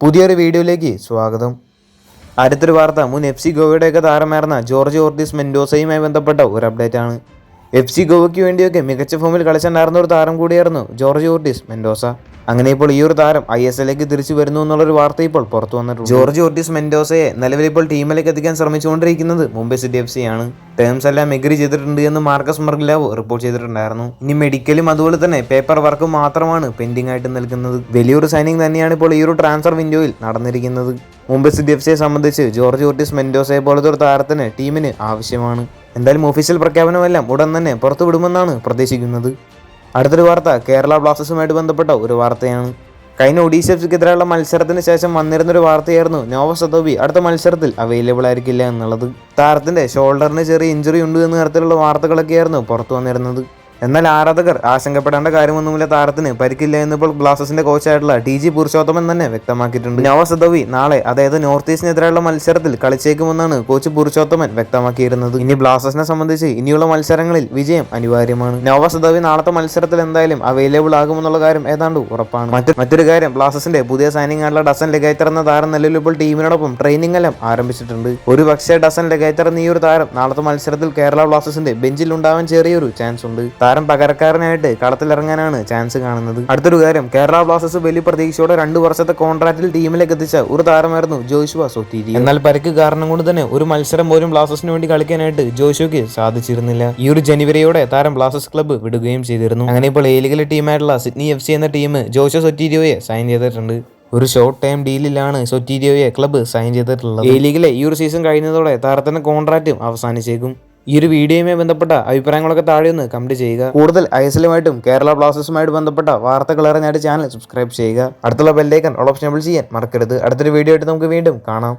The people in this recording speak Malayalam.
പുതിയൊരു വീഡിയോയിലേക്ക് സ്വാഗതം. അടുത്തൊരു വാർത്ത മുൻ എഫ് സി ഗോവയുടെയൊക്കെ താരമായിരുന്ന ജോർജ് ഓർട്ടിസ് മെൻഡോസയുമായി ബന്ധപ്പെട്ട ഒരു അപ്ഡേറ്റ് ആണ്. എഫ് സി ഗോവയ്ക്ക് വേണ്ടിയൊക്കെ മികച്ച ഫോമിൽ കളിച്ചിട്ടുണ്ടായിരുന്ന ഒരു താരം കൂടിയായിരുന്നു ജോർജ് ഓർട്ടിസ് മെൻഡോസ. അങ്ങനെ ഇപ്പോൾ ഈ ഒരു താരം ഐ എസ് എല്ലേക്ക് തിരിച്ചു വരുന്നു എന്നുള്ളൊരു വാർത്ത ഇപ്പോൾ പുറത്തു വന്നിട്ടുണ്ട്. ജോർജ് ഓർട്ടിസ് മെൻഡോസയെ നിലവിൽ ഇപ്പോൾ ടീമിലേക്ക് എത്തിക്കാൻ ശ്രമിച്ചുകൊണ്ടിരിക്കുന്നത് മുംബൈ സിറ്റി എഫ് സി ആണ്. ടേംസ് എല്ലാം എഗ്രി ചെയ്തിട്ടുണ്ട് എന്ന് മാർക്കസ് മർഗ്ലാവ് റിപ്പോർട്ട് ചെയ്തിട്ടുണ്ടായിരുന്നു. ഇനി മെഡിക്കലും അതുപോലെ തന്നെ പേപ്പർ വർക്കും മാത്രമാണ് പെൻഡിംഗ് ആയിട്ട് നിൽക്കുന്നത്. വലിയൊരു സൈനിങ് തന്നെയാണ് ഇപ്പോൾ ഈ ഒരു ട്രാൻസ്ഫർ വിൻഡോയിൽ നടന്നിരിക്കുന്നത്. മുംബൈ സിറ്റി എഫ് സിയെ സംബന്ധിച്ച് ജോർജ് ഓർട്ടിസ് മെൻഡോസയെ പോലത്തെ ഒരു താരത്തിന് ടീമിന് ആവശ്യമാണ്. എന്തായാലും ഒഫീഷ്യൽ പ്രഖ്യാപനമെല്ലാം ഉടൻ തന്നെ പുറത്തുവിടുമെന്നാണ് പ്രതീക്ഷിക്കുന്നത്. അടുത്തൊരു വാർത്ത. കേരള ബ്ലാസ്റ്റേഴ്സുമായിട്ട് ബന്ധപ്പെട്ട? ഒരു വാർത്തയാണ്. കഴിഞ്ഞ ഒഡീഷ എഫ് സിക്കെതിരെയുള്ള മത്സരത്തിന് ശേഷം വന്നിരുന്നൊരു വാർത്തയായിരുന്നു നോവ സതോബി അടുത്ത മത്സരത്തിൽ അവൈലബിൾ ആയിരിക്കില്ല എന്നുള്ളത്. താരത്തിന്റെ ഷോൾഡറിന് ചെറിയ ഇഞ്ചുറി ഉണ്ട് എന്ന തരത്തിലുള്ള വാർത്തകളൊക്കെയായിരുന്നു പുറത്തു വന്നിരുന്നത്. എന്നാൽ ആരാധകർ ആശങ്കപ്പെടേണ്ട കാര്യമൊന്നുമില്ല താരത്തിന്. പരിക്കില്ല എന്നിപ്പോൾ ബ്ലാസ്റ്റേഴ്സിന്റെ കോച്ചായിട്ടുള്ള ടി ജി പുരുഷോത്തമൻ തന്നെ വ്യക്തമാക്കിയിട്ടുണ്ട്. നവസദവി സദോവി നാളെ അതായത് നോർത്ത് ഈസ്റ്റിനെതിരെയുള്ള മത്സരത്തിൽ കളിച്ചേക്കുമെന്നാണ് കോച്ച് പുരുഷോത്തമൻ വ്യക്തമാക്കിയിരുന്നത്. ഇനി ബ്ലാസ്റ്റേഴ്സിനെ സംബന്ധിച്ച് ഇനിയുള്ള മത്സരങ്ങളിൽ വിജയം അനിവാര്യമാണ്. നോവ സദോവി നാളത്തെ മത്സരത്തിൽ എന്തായാലും അവൈലബിൾ ആകുമെന്നുള്ള കാര്യം ഏതാണ്ട് ഉറപ്പാണ്. മറ്റു മറ്റൊരു കാര്യം ബ്ലാസ്റ്റേഴ്സിന്റെ പുതിയ സൈനിങ് ആയിട്ടുള്ള ഡസൻ ലെഗൈറ്റർ എന്ന താരം നിലവിൽ ഇപ്പോൾ ടീമിനോടൊപ്പം ട്രെയിനിങ് എല്ലാം ആരംഭിച്ചിട്ടുണ്ട്. ഒരു പക്ഷേ ഡസൻ ലെഗൈറ്റർ എന്ന ഈ ഒരു താരം നാളത്തെ മത്സരത്തിൽ കേരള ബ്ലാസ്റ്റേഴ്സിന്റെ ബെഞ്ചിൽ ഉണ്ടാവാൻ ചെറിയൊരു ചാൻസ് ഉണ്ട്. താരം പകരക്കാരനായിട്ട് കളത്തിലിറങ്ങാനാണ് ചാൻസ് കാണുന്നത്. അടുത്തൊരു കാര്യം കേരള ബ്ലാസ്റ്റേഴ്സ് വലിയ പ്രതീക്ഷയോടെ രണ്ട് വർഷത്തെ കോൺട്രാക്റ്റിൽ ടീമിലേക്ക് എത്തിച്ച ഒരു താരമായിരുന്നു ജോഷുവ സൊറ്റീരി എന്നാൽ പരിക്ക് കാരണം കൊണ്ട് തന്നെ ഒരു മത്സരം പോലും ബ്ലാസ്റ്റേഴ്സിന് വേണ്ടി കളിക്കാനായിട്ട് ജോഷുക്ക് സാധിച്ചിരുന്നില്ല. ഈ ഒരു ജനുവരിയോടെ താരം ബ്ലാസ്റ്റേഴ്സ് ക്ലബ്ബ് വിടുകയും ചെയ്തിരുന്നു. അങ്ങനെ ഇപ്പോൾ എ ലീഗിലെ ടീമായിട്ടുള്ള സിഡ്നി എഫ് സി എന്ന ടീം ജോഷോ സൊറ്റീരിയോയെ സൈൻ ചെയ്തിട്ടുണ്ട്. ഒരു ഷോർട്ട് ടൈം ഡീലിലാണ് സൊറ്റീരിയോയെ ക്ലബ്ബ് സൈൻ ചെയ്തിട്ടുള്ളത്. എ ലീഗിലെ ഈ ഒരു സീസൺ കഴിഞ്ഞതോടെ താരത്തിന്റെ കോൺട്രാക്റ്റും അവസാനിച്ചേക്കും. ഈ ഒരു വീഡിയോയുമായി ബന്ധപ്പെട്ട അഭിപ്രായങ്ങളൊക്കെ താഴെ ഒന്ന് കമന്റ് ചെയ്യുക. കൂടുതൽ ഐ എസ് എല്ലുമായിട്ടും കേരള ബ്ലാസ്റ്റേഴ്സുമായിട്ട് ബന്ധപ്പെട്ട വാർത്തകൾ അറിഞ്ഞായിട്ട് ചാനൽ സബ്സ്ക്രൈബ് ചെയ്യുക. അടുത്തുള്ള ബെല്ലേക്കൻ ഓൾ ഓപ്ഷൻ ചെയ്യാൻ മറക്കരുത്. അടുത്തൊരു വീഡിയോ ആയിട്ട് നമുക്ക് വീണ്ടും കാണാം.